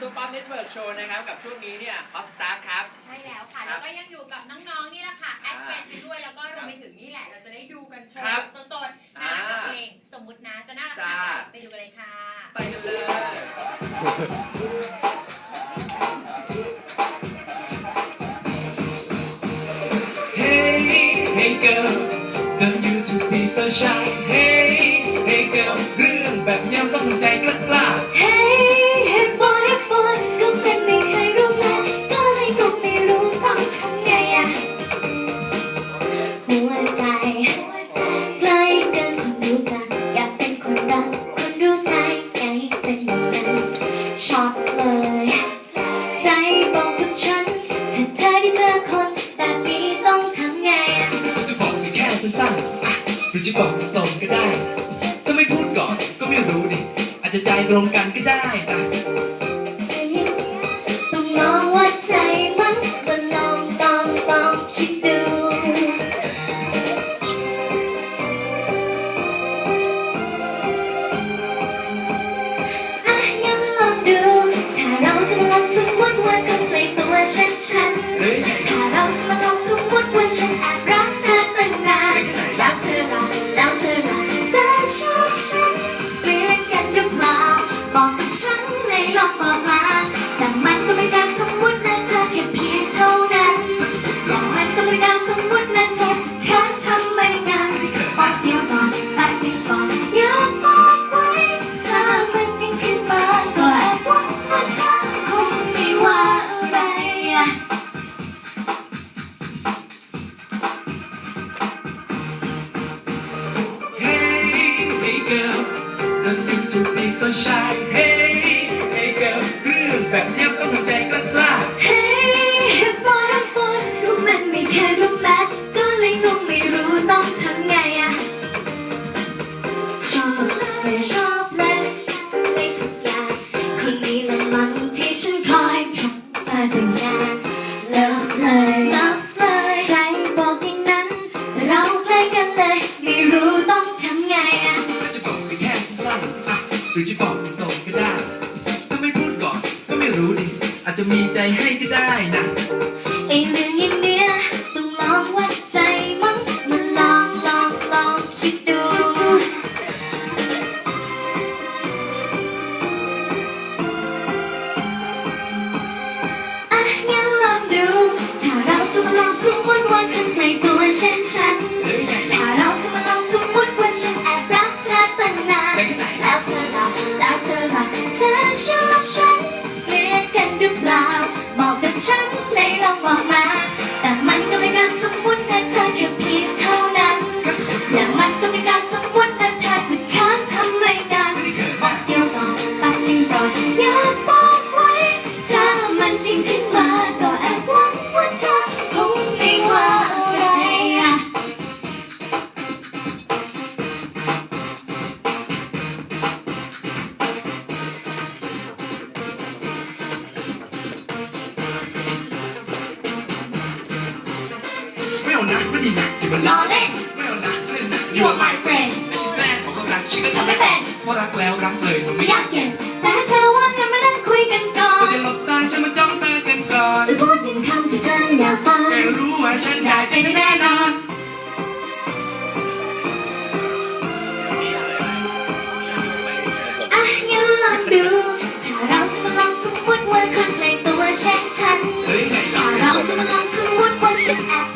ซูเปอร์เน็ตเวิร์กโชว์นะครับ กับช่วงนี้เนี่ยฮอสตาร์ครับ ใช่แล้วค่ะครับแล้วก็ยังอยู่กับน้องๆนี่แหละค่ะแออ่าดเฟรนไปด้วยแล้วก็รวมไปถึงนี่แหละ เราจะได้ดูกันโชครับว์สดๆนะอ่ากับเพลงสมมุตินะจะน่ารักขนาดไหนไปดูกันเลยค่ะ ไปกันเลย Hey, hey girl, don't you to be so shy. อะหรือจะบอกตรงๆก็ได้ ถ้าไม่พูดก่อนก็ไม่รู้นี่ อาจจะใจตรงกันก็ได้นะต้องลองวัดใจมั้งมาลองลองลองคิดดู อะงั้นลองดู ถ้าเราจะมาลองสมมติว่าคนใกล้ตัวฉันฉัน เฮ้ย ถ้าเราจะมาลองสมมติว่าฉันแอบรักเธอ แบบเนี้ยต้องใจกล้ากล้าเฮ้ยบอยบอยก็มันไม่เคยรู้แม้ก็เลยงงไม่รู้ต้องทำไงอะชอบเลยชอบเลยในทุกอย่างคนนี้ละมันที่ฉันคอยพบมาตั้งนานเลิฟเลยเลิฟเลยใจบอกอย่างนั้นแต่เราใกล้กันเลย ไม่รู้ต้องทำไงอะแล้วจะบอกไปแค่สั้นๆอะหรือจะบอกตรง อาจจะมีใจใฉันใน เอานะก็ดีนะอย่ามาล้ล้ออเล่น ไม่เอานะเล่นนะ You are my friend และฉันแกล้งบอกว่ารักฉันก็ทำไม่เป็นเพราะรักแล้วรักเลยมันไม่ไม่อยากเย็นแต่เธอว่างั้นมานั่งคุยกันก่อก็นจะหลบตาฉันมาจ้องตากันก่อนจะพูดหนึ่งคำที่เธอไม่อยากฟังแต่รู้ว่าฉันอยากใจเธอแน่นอน อะงั้นลองดูถ้าเราจะมาลองสมมติว่าคนใกล้ตัวเช่นฉัน เฮ้ยไงถ้าเราจะมาลองสมมติว่าฉันแอบรั